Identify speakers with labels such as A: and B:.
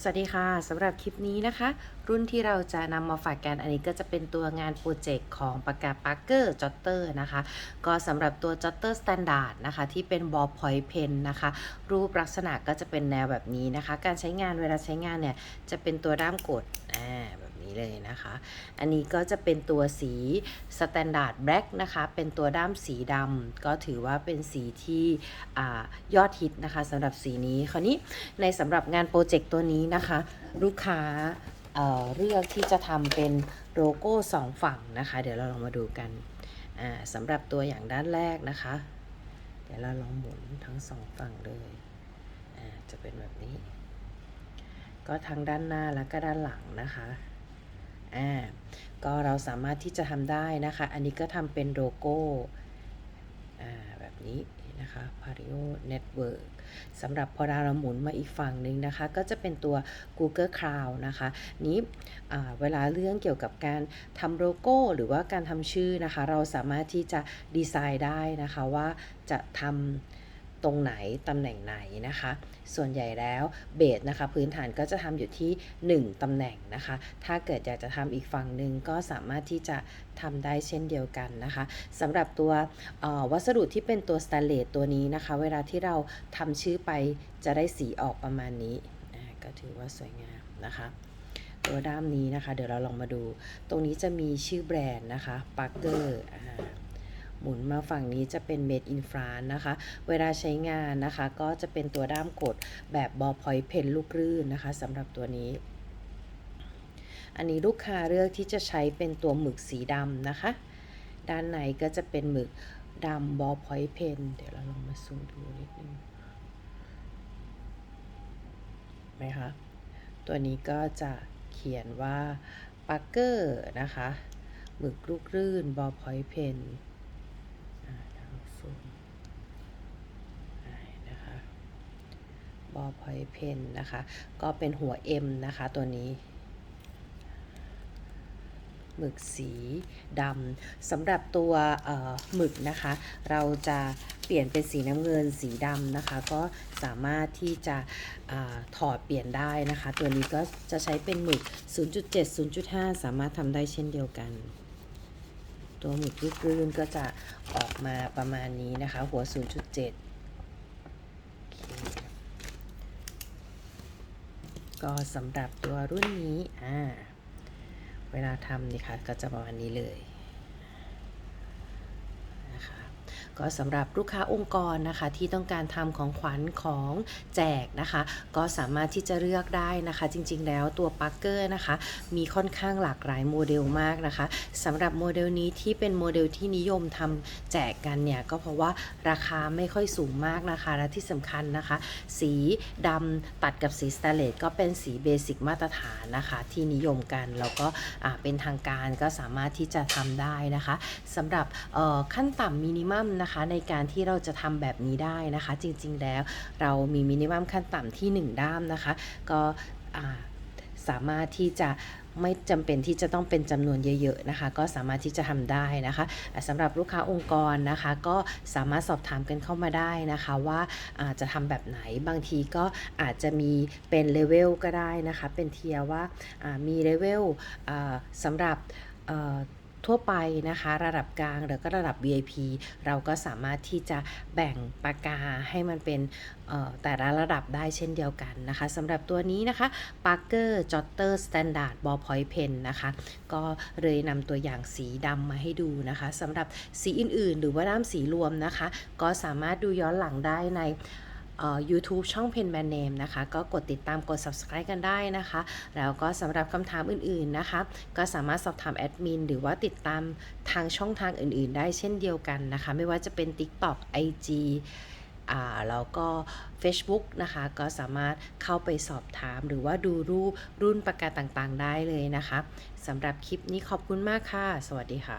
A: สวัสดีค่ะสำหรับคลิปนี้นะคะ รุ่นที่เราจะนำมาฝากกันอันนี้ก็จะเป็นตัวงานโปรเจกต์ของปากกาปาร์เกอร์จอตเตอร์นะคะ ก็สำหรับตัวจอตเตอร์สแตนดาร์ดนะคะที่เป็นบอลพอยต์เพนนะคะ รูปลักษณะก็จะเป็นแนวแบบนี้นะคะ การใช้งานเวลาใช้งานเนี่ย จะเป็นตัวด้ามกดอ่า นี้เลยนะคะ อันนี้ก็จะเป็นตัวสีสแตนดาร์ดแบล็กนะคะ เป็นตัวด้ามสีดำก็ถือว่าเป็นสีที่อยอดฮิตนะคะสำหรับสีนี้ คราวนี้ในสำหรับงานโปรเจกต์ตัวนี้นะคะ ลูกค้าเเลือกที่จะทำเป็นโลโก้สองฝั่งนะคะ เดี๋ยวเราลองมาดูกันสำหรับตัวอย่างด้านแรกนะคะ เดี๋ยวเราลองหมุนทั้งสองฝั่งเลยจะเป็นแบบนี้ ก็ทั้งด้านหน้าแล้วก็ด้านหลังนะคะ อ่าก็เราสามารถที่จะทำได้นะคะ อันนี้ก็ทำเป็นโลโก้อ่าแบบนี้นะคะ Pario Network สำหรับพอเราหมุนมาอีกฝั่งหนึ่งนะคะ ก็จะเป็นตัว Google Cloud นะคะ นี้เวลาเรื่องเกี่ยวกับการทำโลโก้ หรือว่าการทำชื่อนะคะ เราสามารถที่จะดีไซน์ได้นะคะว่าจะทำ ตรงไหนตำแหน่งไหนนะคะ ส่วนใหญ่แล้วเบสนะคะพื้นฐานก็จะทำอยู่ที่ 1ตำแหน่งนะคะ ถ้าเกิดอยากจะทำอีกฝั่งหนึ่งก็สามารถที่จะทำได้เช่นเดียวกันนะคะสำหรับตัววัสดุที่เป็นตัวสแตนเลสตัวนี้นะคะ เวลาที่เราทำชื่อไปจะได้สีออกประมาณนี้ก็ถือว่าสวยงามนะคะตัวด้ามนี้นะคะ เดี๋ยวเราลองมาดู ตรงนี้จะมีชื่อแบรนด์นะคะ Parker อ่า หมุนมาฝั่งนี้จะเป็น Made in France นะคะ เวลาใช้งานนะคะ ก็จะเป็นตัวด้ามกดแบบบอพอยเพนลูกรื่นนะคะสำหรับตัวนี้ อันนี้ลูกค้าเลือกที่จะใช้เป็นตัวหมึกสีดำนะคะ ด้านในก็จะเป็นหมึกดำบอพอยเพนเดี๋ยวเราลองมาซูมดูนิดนึงไหมคะตัวนี้ก็จะเขียนว่าปักเกอร์นะคะหมึกลูกรื่นบอพอยเพนซูมได้นะคะ บอพอยเพนนะคะ ก็เป็นหัว M นะคะตัวนี้หมึกสีดำสำหรับตัวหมึกนะคะ เราจะเปลี่ยนเป็นสีน้ำเงินสีดำนะคะ ก็สามารถที่จะอถอดเปลี่ยนได้นะคะ ตัวนี้ก็จะใช้เป็นหมึก 0.7 0.5 สามารถทำได้เช่นเดียวกัน ตัวหมึกลูกรื่นก็จะออกมาประมาณนี้นะคะ หัว 0.7โอเค ก็สำหรับตัวรุ่นนี้อ่าเวลาทำนี่ค่ะก็จะประมาณนี้เลยนะคะ ก็สำหรับลูกค้าองค์กรนะคะที่ต้องการทำของขวัญของแจกนะคะ ก็สามารถที่จะเลือกได้นะคะ จริงๆ แล้วตัวปักเกอร์นะคะ มีค่อนข้างหลากหลายโมเดลมากนะคะสำหรับโมเดลนี้ที่เป็นโมเดลที่นิยมทำแจกกันเนี่ยก็เพราะว่าราคาไม่ค่อยสูงมากนะคะ และที่สำคัญนะคะ สีดำตัดกับสีสแตนเลสก็เป็นสีเบสิกมาตรฐานนะคะ ที่นิยมกันแล้วก็เป็นทางการก็สามารถที่จะทำได้นะคะสำหรับขั้นต่ำมินิมัมนะคะในการที่เราจะทำแบบนี้ได้นะคะ จริงๆแล้วเรามีมินิมัมขั้นต่ำที่ 1 ด้ามนะคะ ก็สามารถที่จะไม่จำเป็นที่จะต้องเป็นจำนวนเยอะๆนะคะ ก็สามารถที่จะทำได้นะคะอะสำหรับลูกค้าองค์กรนะคะ ก็สามารถสอบถามกันเข้ามาได้นะคะว่าจะทำแบบไหนบางทีก็อาจจะมีเป็นเลเวลก็ได้นะคะ เป็นเทียว่ามีเลเวลอ่าสำหรับ ทั่วไปนะคะ ระดับกลางหรือก็ระดับ VIP เราก็สามารถที่จะแบ่งปากกาให้มันเป็นแต่ละระดับได้เช่นเดียวกันนะคะสำหรับตัวนี้นะคะ Parker Jotter Standard Ballpoint Pen นะคะ ก็เลยนำตัวอย่างสีดำมาให้ดูนะคะสำหรับสีอื่นๆ หรือว่าด้ามสีรวมนะคะ ก็สามารถดูย้อนหลังได้ใน YouTube ช่อง Pen Man Name นะคะ ก็กดติดตามกด subscribe กันได้นะคะ แล้วก็สำหรับคำถามอื่นๆนะคะ ก็สามารถสอบถามแอดมิน หรือว่าติดตามทางช่องทางอื่นๆ ได้เช่นเดียวกันนะคะ ไม่ว่าจะเป็น TikTok IG อ่าแล้วก็ Facebook นะคะ ก็สามารถเข้าไปสอบถาม หรือว่าดูรูปรุ่นประกาศต่างๆ ได้เลยนะคะสำหรับคลิปนี้ขอบคุณมากค่ะ สวัสดีค่ะ